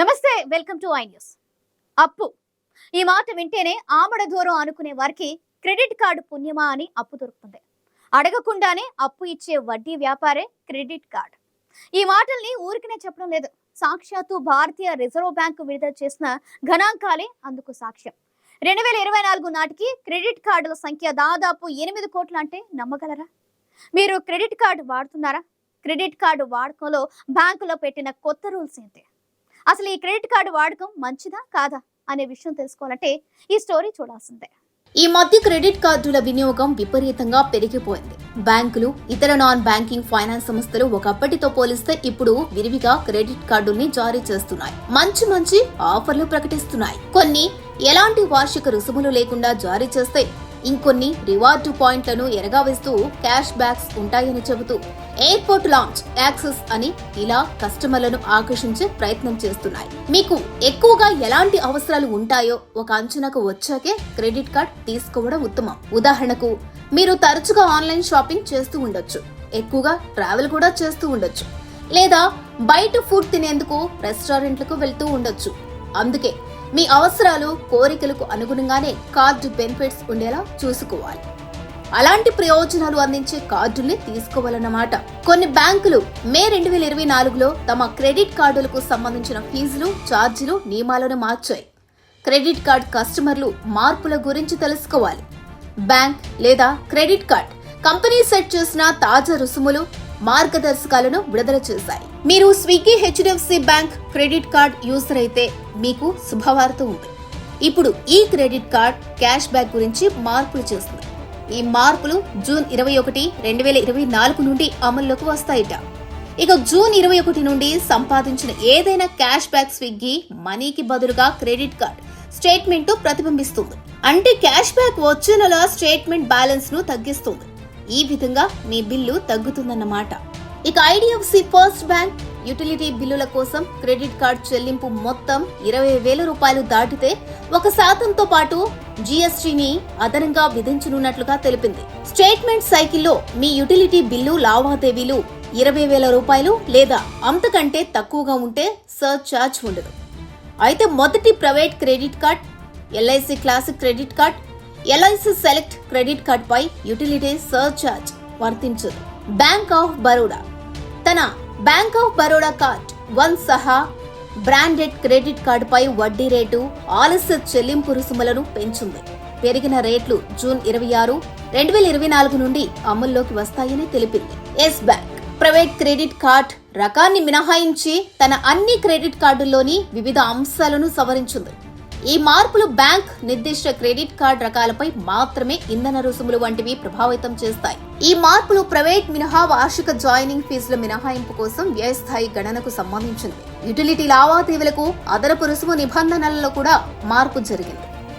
నమస్తే welcome to I news. అప్పు. ఈ మాట వింటేనే ఆమడ దూరం అనుకునే వారికి క్రెడిట్ కార్డు పుణ్యమా అని అప్పు దొరుకుతుంది. అడగకుండానే అప్పు ఇచ్చే వడ్డీ వ్యాపారే క్రెడిట్ కార్డ్. ఈ మాటల్ని ఊరికనే చెప్పడం లేదు. సాక్షాత్తు భారతీయ రిజర్వ్ బ్యాంకు విడుదల చేసిన గణాంకాలే అందుకు సాక్ష్యం. రెండు వేల ఇరవై నాలుగు నాటికి క్రెడిట్ కార్డుల సంఖ్య దాదాపు ఎనిమిది కోట్లు అంటే నమ్మగలరా? మీరు క్రెడిట్ కార్డు వాడుతున్నారా? క్రెడిట్ కార్డు వాడకంలో బ్యాంకులో పెట్టిన కొత్త రూల్స్ ఏంటి? అసలు ఈ క్రెడిట్ కార్డు వాడకం మంచిదా కాదా అనే విషయం తెలుసుకోవాలంటే ఈ స్టోరీ చూడాల్సిందే. ఈ మధ్య క్రెడిట్ కార్డుల వినియోగం విపరీతంగా పెరిగిపోయింది. బ్యాంకులు ఇతర నాన్ బ్యాంకింగ్ ఫైనాన్స్ సంస్థలు ఒకప్పటితో పోలిస్తే ఇప్పుడు విరివిగా క్రెడిట్ కార్డుల్ని జారీ చేస్తున్నాయి. మంచి మంచి ఆఫర్లు ప్రకటిస్తున్నాయి. కొన్ని ఎలాంటి వార్షిక రుసుములు లేకుండా జారీ చేస్తే ఇంకొన్ని రివార్డు పాయింట్లను ఎరగావేస్తూ క్యాష్ బ్యాక్స్ ఉంటాయని చెబుతూ ఎయిర్పోర్ట్ లాంచ్ యాక్సెస్ అని ఇలా కస్టమర్లను ఆకర్షించే ప్రయత్నం చేస్తున్నాయి. మీకు ఎక్కువగా ఎలాంటి అవసరాలు ఉంటాయో ఒక అంచనాకు వచ్చాకే క్రెడిట్ కార్డ్ తీసుకోవడం ఉత్తమం. ఉదాహరణకు మీరు తరచుగా ఆన్లైన్ షాపింగ్ చేస్తూ ఉండొచ్చు. ఎక్కువగా ట్రావెల్ కూడా చేస్తూ ఉండొచ్చు. లేదా బయట ఫుడ్ తినేందుకు రెస్టారెంట్లకు వెళ్తూ ఉండొచ్చు. అందుకే మీ అవసరాలు కోరికలకు అనుగుణంగానే కార్డు బెనిఫిట్స్ ఉండేలా చూసుకోవాలి. అలాంటి ప్రయోజనాలు అందించే కార్డుల్ని తీసుకోవాలన్నమాట. కొన్ని బ్యాంకులు మే రెండు వేల ఇరవై నాలుగులో తమ క్రెడిట్ కార్డులకు సంబంధించిన ఫీజులు ఛార్జీలు నియమాలను మార్చాయి. క్రెడిట్ కార్డ్ కస్టమర్లు మార్పుల గురించి తెలుసుకోవాలి. బ్యాంక్ లేదా క్రెడిట్ కార్డ్ కంపెనీ సెట్ చేసిన తాజా రుసుములు మార్గదర్శకాలను విడుదల చేశాయి. మీరు Swiggy HDFC Bank credit card user అయితే మీకు శుభవార్త ఉంది. ఇప్పుడు ఈ క్రెడిట్ కార్డ్ క్యాష్ బ్యాక్ గురించి మార్పులు చేస్తుంది. ఈ మార్పులు జూన్ ఇరవై ఒకటి రెండు వేల ఇరవై నాలుగు నుండి అమల్లోకి వస్తాయిట. ఇక జూన్ ఇరవై ఒకటి నుండి సంపాదించిన ఏదైనా క్యాష్ బ్యాక్ స్విగ్గీ మనీకి బదులుగా క్రెడిట్ కార్డ్ స్టేట్మెంట్ ప్రతిబింబిస్తుంది. అంటే క్యాష్ బ్యాక్ వచ్చే నెల స్టేట్మెంట్ బ్యాలెన్స్ను తగ్గిస్తుంది. ఈ విధంగా మీ బిల్లు తగ్గుతుందన్నమాట. ఇక ఐడిఎఫ్సి ఫస్ట్ బ్యాంక్ యుటిలిటీ బిల్లుల కోసం క్రెడిట్ కార్డ్ చెల్లింపు మొత్తం ఇరవై వేల రూపాయలు దాటితే ఒక శాతంతో పాటు జీఎస్టీని అదనంగా విధించనున్నట్లుగా తెలిపింది. స్టేట్మెంట్ సైకిల్లో మీ యుటిలిటీ బిల్లు లావాదేవీలు ఇరవై వేల రూపాయలు లేదా అంతకంటే తక్కువగా ఉంటే సర్ ఛార్జ్ ఉండదు. అయితే మొదటి private credit card LIC classic credit card LIC select credit card పై యుటిలిటీ సర్ ఛార్జ్ వర్తించదు. Bank of Baroda. తన Bank of Baroda card one సహా బ్రాండెడ్ క్రెడిట్ కార్డుపై వడ్డీ రేటు ఆలస్య చెల్లింపు రుసుములను పెంచింది. పెరిగిన రేట్లు జూన్ ఇరవై ఆరు రెండు వేల ఇరవై నాలుగు నుండి అమల్లోకి వస్తాయని తెలిపింది. Yes Bank. Private credit card రకాన్ని మినహాయించి తన అన్ని క్రెడిట్ కార్డుల్లోని వివిధ అంశాలను సవరించింది. ఈ మార్పులు బ్యాంక్ నిర్దిష్ట క్రెడిట్ కార్డ్ రకాలపై మాత్రమే ఇంధన రుసుములు వంటివి ప్రభావితం చేస్తాయి. ఈ మార్పులు ప్రైవేట్ మినహా వార్షిక జాయినింగ్ ఫీజుల మినహాయింపు కోసం వ్యయస్థాయి గణనకు సంబంధించింది. యుటిలిటీ లావాదేవీలకు అదనపు రుసుము నిబంధనలలో కూడా మార్పు జరిగింది.